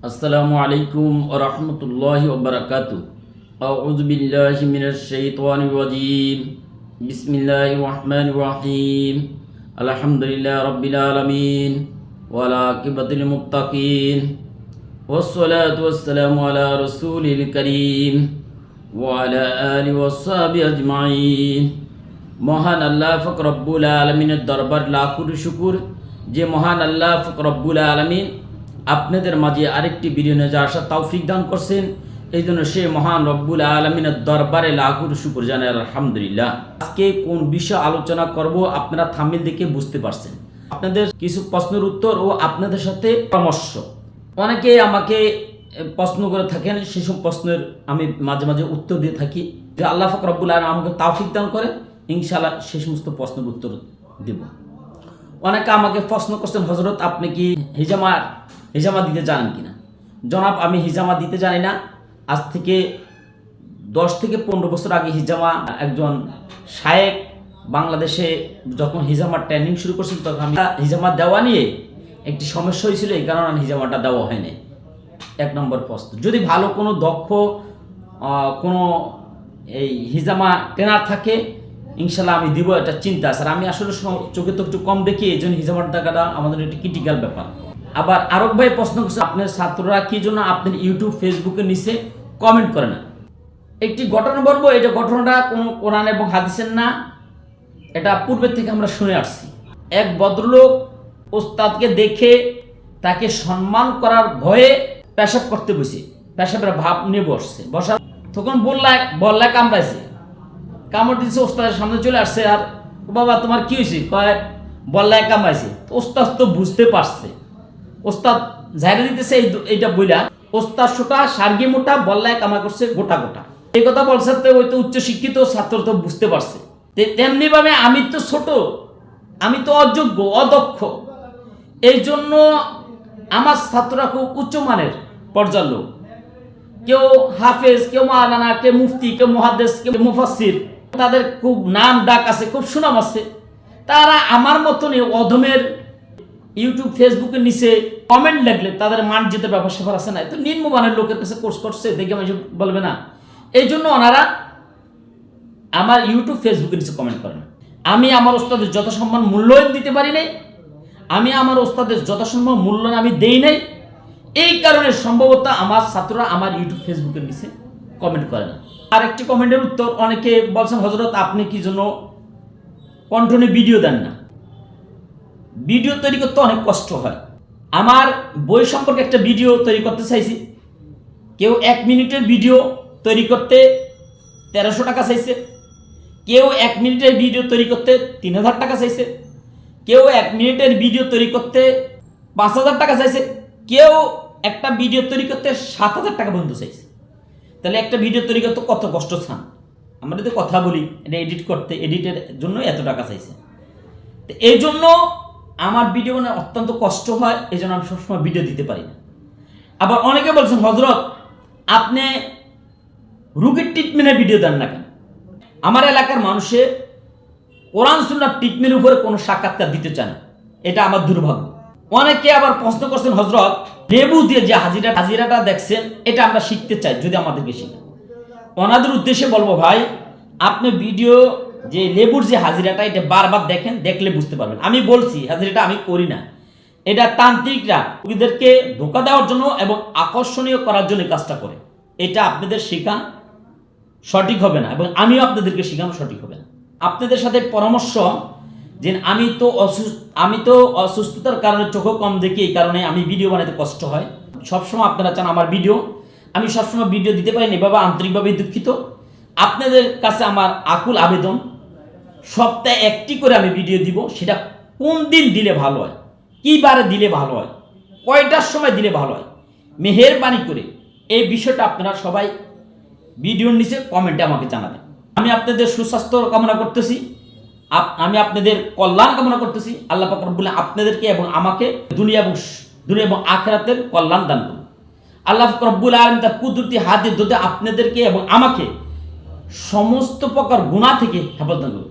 আসসালামু আলাইকুম রহমতুল্লাহ ওবরাকাতু أعوذ بالله من الشيطان الرجيم بسم الله الرحمن الرحيم الحمد لله رب العالمين والعاقبة للمتقين والصلاة والسلام على رسول الكريم وعلى آله وصحبه أجمعين মহান আল্লাহ ফকরব্বুল আলমিনের দরবার লাখুর শুকুর যে মহান আল্লাহ ফকরব্বুল আলমিন আপনাদের মাঝে আরেকটি ভিডিও নিয়ে যাওয়ার আশা, তৌফিক দান করছেন। এই জন্য সে মহান রব্বুল আলমিনের দরবারে লাখুর শুকুর জানাই, আলহামদুলিল্লাহ। আজকে কোন বিষয় আলোচনা করব আপনারা থামিল দেখে বুঝতে পারছেন। আপনাদের কিছু প্রশ্নের উত্তর ও আপনাদের সাথে পরামর্শ। অনেকে আমাকে প্রশ্ন করে থাকেন, সেসব প্রশ্নের আমি মাঝে মাঝে উত্তর দিয়ে থাকি। যে আল্লাহ ফকরবুল আলম আমাকে তাওফিক দান করে ইনশাআল্লাহ সে সমস্ত প্রশ্নের উত্তর দেব। অনেকে আমাকে প্রশ্ন করছেন হজরত আপনি কি হিজামা হিজামা দিতে জানেন কিনা? জনাব, আমি হিজামা দিতে জানি না। আজ থেকে দশ থেকে পনেরো বছর আগে হিজামা একজন শায়েক বাংলাদেশে যখন হিজামার ট্রেনিং শুরু করছিল, তখন আমি হিজামা দেওয়া নিয়ে একটি সমস্যা হয়েছিল, এই কারণে হিজামাটা দেওয়া হয়নি। এক নম্বর প্রশ্ন, যদি ভালো কোনো দক্ষ কোনো এই হিজামা ট্রেনার থাকে, ইনশাল্লাহ আমি দিব, এটা চিন্তা আর আমি আসলে চোখে তো একটু কম দেখি, এই জন্য হিজামার টাকাটা আমাদের একটি ক্রিটিক্যাল ব্যাপার। আবার আরব ভাই প্রশ্ন করছে, আপনার ছাত্ররা কি জন্য আপনার ইউটিউব ফেসবুকে নিচে কমেন্ট করে না? একটি ঘটনা বলব এটা ঘটনাটা কোনো কোরআন এবং হাদিসের না, এটা পূর্বের থেকে আমরা শুনে আসছি। এক ভদ্রলোক ওস্তাদকে দেখে তাকে সম্মান করার ভয়ে পেশাব করতে বসে, পেশাবের ভাব নিয়ে বসছে। বসার তখন বললা বললা কামড়াইছে। কামড় দিচ্ছে ওস্তাদের সামনে চলে আসছে আর, "ও বাবা, তোমার কি হয়েছে? কয়, বল্লায় কামড়াইছে। ওস্তাদ তো বুঝতে পারছে। ওস্তাদ ঝাড়ে দিতেছে এই এইটা বইলা, ওস্তাদ সোটা সার্গি মোটা, বল্লায় কামা করছে গোটা গোটা। এই কথা বলছে তো ওই তো উচ্চ শিক্ষিত ছাত্র তো বুঝতে পারছে। তেমনি ভাবে আমি তো ছোট, আমি তো অযোগ্য, অদক্ষ। এই জন্য আমার ছাত্ররা খুব উচ্চমানের পর্যায়ের লোক। কেউ হাফেজ, কেউ মালানা কেউ মুফতি, কেউ মহাদেশ কেউ মুফাসির তাদের খুব নাম ডাক আছে, খুব সুনাম আছে। তারা আমার মতনই অধমের ইউটিউব ফেসবুকের নিচে কমেন্ট লাগলে তাদের মান যেতে ব্যাপার স্যাপার আছে না। তো নিম্নমানের লোকের কাছে কোর্স করছে, দেখে আমি বলবে না। এই জন্য ওনারা আমার ইউটিউব ফেসবুকের নিচে কমেন্ট করে না আমি আমার ওস্তাদের যত সম্মান মূল্যায়ন দিতে পারি নাই। আমি আমার ওস্তাদের যত যথাসম্ভব মূল্যায়ন আমি দেই নাই। এই কারণে সম্ভবত আমার ছাত্ররা আমার ইউটিউব ফেসবুকের নিচে কমেন্ট করে না। আর একটি কমেন্টের উত্তর অনেকে বলছেন হজরত আপনি কি জন্য কন্টনে ভিডিও দেন না? ভিডিও তৈরি করতে অনেক কষ্ট হয়। আমার বই সম্পর্কে একটা ভিডিও তৈরি করতে চাইছি। কেউ এক মিনিটের ভিডিও তৈরি করতে তেরোশো টাকা চাইছে। কেউ এক মিনিটের ভিডিও তৈরি করতে তিন হাজার টাকা চাইছে। কেউ এক মিনিটের ভিডিও তৈরি করতে পাঁচ হাজার টাকা চাইছে। কেউ একটা ভিডিও তৈরি করতে সাত হাজার টাকা পর্যন্ত চাইছে। তাহলে একটা ভিডিও তৈরি করতে কত কষ্ট চান আমরা যদি কথা বলি, এটা এডিট করতে এডিটের জন্য এত টাকা চাইছে। তো এই জন্য আমার ভিডিও মানে অত্যন্ত কষ্ট হয় এই জন্য আমি সবসময় ভিডিও দিতে পারি না। আবার অনেকে বলছেন হজরত আপনি রুগীর ট্রিটমেন্টের ভিডিও দেন না কেন? আমার এলাকার মানুষে কোরআন, সুন্নার ট্রিটমেন্টের উপরে কোনো সাক্ষাৎকার দিতে চায় না। এটা আমার দুর্ভাগ্য। অনেকে আবার প্রশ্ন করছেন হজরত লেবু দিয়ে যে হাজিরা, হাজিরাটা দেখছেন, এটা আমরা শিখতে চাই, যদি আমাদেরকে শিখেন ওনাদের উদ্দেশ্যে বলব, ভাই, আপনি ভিডিও যে লেবুর যে হাজিরাটা, এটা বারবার দেখেন, দেখলে বুঝতে পারবেন। আমি বলছি, হাজিরাটা আমি করি না। এটা তান্ত্রিকরা রোগীদেরকে ধোকা দেওয়ার জন্য এবং আকর্ষণীয় করার জন্য কাজটা করে। এটা আপনাদের শেখা সঠিক হবে না এবং আমিও আপনাদেরকে শেখানো সঠিক হবে না। আপনাদের সাথে পরামর্শ যে আমি তো অসুস্থ, আমি তো অসুস্থতার কারণে চোখও কম দেখি, এই কারণে আমি ভিডিও বানাতে কষ্ট হয়। সবসময় আপনারা চান আমার ভিডিও। আমি সবসময় ভিডিও দিতে পারিনি বাবা আন্তরিকভাবে দুঃখিত। আপনাদের কাছে আমার আকুল আবেদন। সপ্তাহে একটি করে আমি ভিডিও দিব, সেটা কোন দিন দিলে ভালো হয়? কী বারে দিলে ভালো হয়? কয়টার সময় দিলে ভালো হয়? মেহেরবানি করে এই বিষয়টা আপনারা সবাই ভিডিওর নিচে কমেন্টে আমাকে জানাবেন। আমি আপনাদের সুস্বাস্থ্য কামনা করতেছি আমি আপনাদের কল্যাণ কামনা করতেছি। আল্লাহ রব্বুল আপনাদেরকে এবং আমাকে দুনিয়া এবং দুনিয়া এবং আখেরাতের কল্যাণ দান করুন। আল্লাহ পাক রব্বুল আলম তার কুদরতি হাতের দোতে আপনাদেরকে এবং আমাকে সমস্ত প্রকার গুণা থেকে হেফাজত করুন।